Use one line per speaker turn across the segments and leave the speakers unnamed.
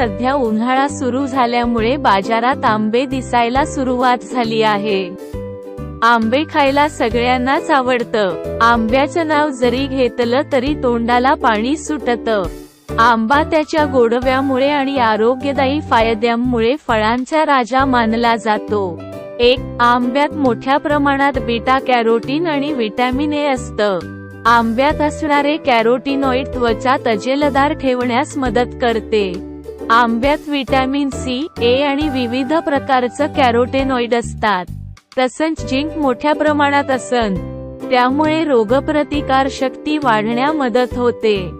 सध्या उन्हाळा सुरू झाल्यामुळे बाजारात आंबे दिसायला सुरुवात झाली आहे. आंबे खायला सगळ्यांनाच आवडतं. आंब्याचं नाव जरी घेतलं तरी तोंडाला पाणी सुटतं. आंबा त्याच्या गोडव्यामुळे आणि आरोग्यदायी फायद्यांमुळे फळांचा राजा मानला जातो. एक आंब्यात मोठ्या प्रमाणात बीटा कॅरोटीन आणि विटॅमिन ए असतं. आंब्यात असणारे कॅरोटीनॉइड त्वचा तजेलदार ठेवण्यास मदत करते. आंब्यात विटॅमिन सी ए आणि विविध प्रकारचं कॅरोटेनॉइड असतात. तसंच झिंक मोठ्या प्रमाणात असन. त्यामुळे रोगप्रतिकार शक्ती वाढण्या मदत होते.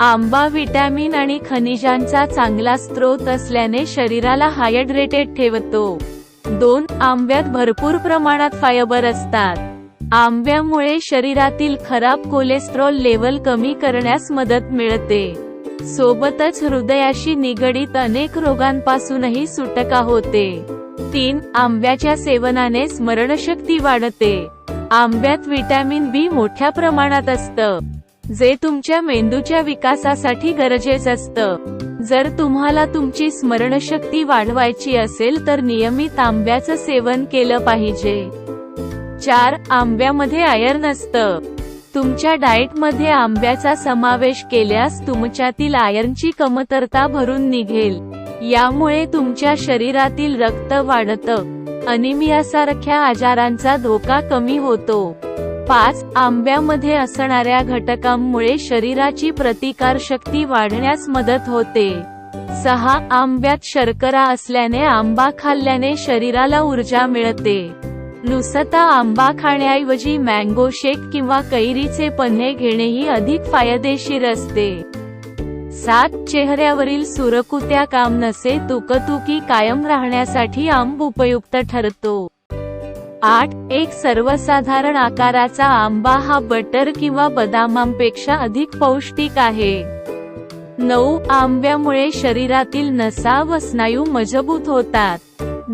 आंबा विटॅमिन आणि खनिजांचा चांगला स्रोत असल्याने शरीराला हायड्रेटेड ठेवतो. दोन आंब्यात भरपूर प्रमाणात फायबर असतात. आंब्यामुळे शरीरातील खराब कोलेस्ट्रॉल लेवल कमी करण्यास मदत मिळते. सोबतच हृदयाशी निगडीत अनेक रोगांपासूनही सुटका होते. तीन आंब्याच्या सेवनाने स्मरणशक्ती वाढते. आंब्यात विटॅमिन बी मोठ्या प्रमाणात असतं. जे तुमच्या मेंदूच्या विकासासाठी गरजेचं असतं. जर तुम्हाला तुमची स्मरणशक्ती वाढवायची असेल तर नियमित आंब्याचं सेवन केलं पाहिजे. चार आंब्यामध्ये आयर्न असतं तुमच्या डाएटमध्ये आंब्याचा समावेश केल्यास तुमच्यातील आयर्नची कमतरता भरून निघेल. यामुळे तुमच्या शरीरातील रक्त वाढतं. अनिमियासारख्या आजारांचा धोका कमी होतो. पाच आंब्यामध्ये असणाऱ्या घटकांमुळे शरीराची प्रतिकार शक्ती वाढण्यास मदत होते. सहा आंब्यात शर्करा असल्याने आंबा खाल्ल्याने शरीराला ऊर्जा मिळते. नुसता आंबा खाण्याऐवजी मँगो शेक किंवा कैरीचे पन्हे घेणेही अधिक फायदेशीर असते. सात चेहऱ्यावरील सुरकुत्या काम नसे तुकतुकी कायम राहण्यासाठी आंब उपयुक्त ठरतो. आठ एक सर्वसाधारण आकाराचा आंबा हा बटर किंवा बदामांपेक्षा अधिक पौष्टिक आहे. नऊ आंब्यामुळे शरीरातील नसा व स्नायू मजबूत होतात.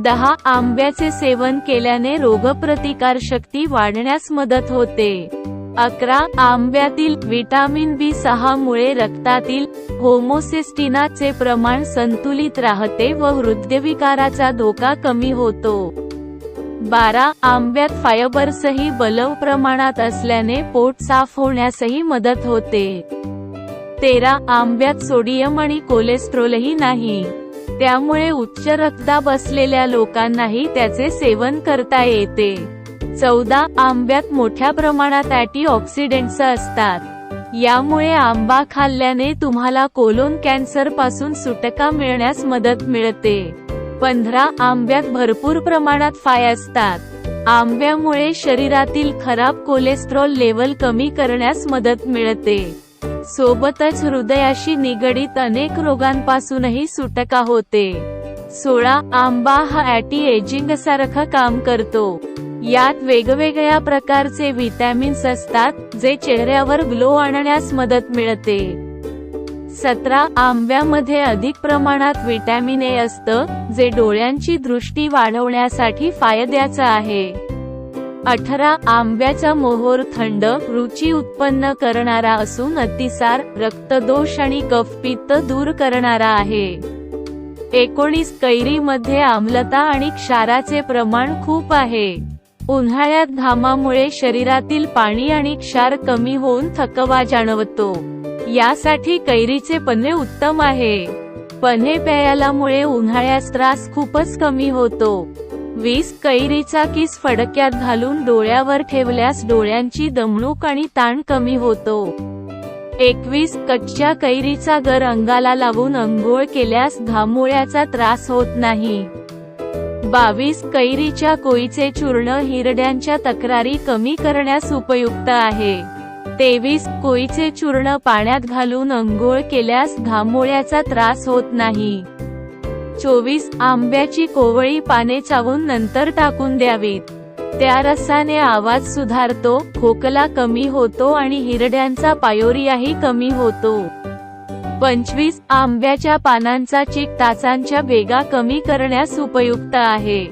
दहा आंब्याचे सेवन केल्याने रोगप्रतिकार शक्ती वाढण्यास मदत होते. अकरा आंब्यातील विटामिन बी सहा मुळे रक्तातील होमोसिस्टिनाचे प्रमाण संतुलित राहते व हृदयविकाराचा धोका कमी होतो. बारा आंब्यात फायबर्सही बलव प्रमाणात असल्याने पोट साफ होण्यासही मदत होते. तेरा आंब्यात सोडियम आणि कोलेस्ट्रॉलही नाही. त्यामुळे उच्च रक्तदाब असलेल्या लोकांनाही त्याचे सेवन करता येते. चौदा आंब्यात मोठ्या प्रमाणात अँटीऑक्सिडेंट्स असतात. यामुळे आंबा खाल्ल्याने तुम्हाला कोलोन कॅन्सरपासून सुटका मिळण्यास मदत मिळते. पंधरा आंब्यात भरपूर प्रमाणात फाय असतात. आंब्यामुळे शरीरातील खराब कोलेस्ट्रॉल लेवल कमी करण्यास मदत मिळते. सोबतच हृदयाशी निगडीत अनेक रोगांपासूनही सुटका होते. सोळा आंबा हा अँटी एजिंग सारखा काम करतो. यात वेगवेगळ्या प्रकारचे व्हिटॅमिन्स असतात जे चेहऱ्यावर ग्लो आणण्यास मदत मिळते. सतरा आंब्यामध्ये अधिक प्रमाणात व्हिटॅमिन ए असतं जे डोळ्यांची दृष्टी वाढवण्यासाठी फायद्याचं आहे. अठरा आंब्याचा मोहोर थंड रुची उत्पन्न करणारा असून अतिसार रक्तदोष आणि कफपित्त दूर करणारा आहे. एकोणीस कैरीमध्ये आम्लता आणि क्षाराचे प्रमाण खूप आहे. उन्हाळ्यात घामामुळे शरीरातील पाणी आणि क्षार कमी होऊन थकवा जाणवतो. यासाठी कैरीचे पन्हे उत्तम आहे. पन्हे प्यायलामुळे उन्हाळ्यात त्रास खूपच कमी होतो. वीस कैरीचा किस फडक्यात घालून डोळ्यावर ठेवल्यास डोळ्यांची दमणूक आणि ताण कमी होतो. एकवीस कच्च्या कैरीचा गर अंगाला लावून अंघोळ केल्यास घामोळ्याचा त्रास होत नाही. बावीस कैरीच्या कोईचे चूर्ण हिरड्यांच्या तक्रारी कमी करण्यास उपयुक्त आहे. तेवीस कोईचे चूर्ण पाण्यात घालून अंघोळ केल्यास घामोळ्याचा त्रास होत नाही. चोवीस आंब्याची कोवळी पाने चावून नंतर टाकून द्यावीत. त्या रसाने आवाज सुधारतो खोकला कमी होतो आणि हिरड्यांचा पायोरियाही कमी होतो. पंचवीस आंब्याच्या पानांचा चीक तासांच्या वेगा कमी करण्यास उपयुक्त आहे.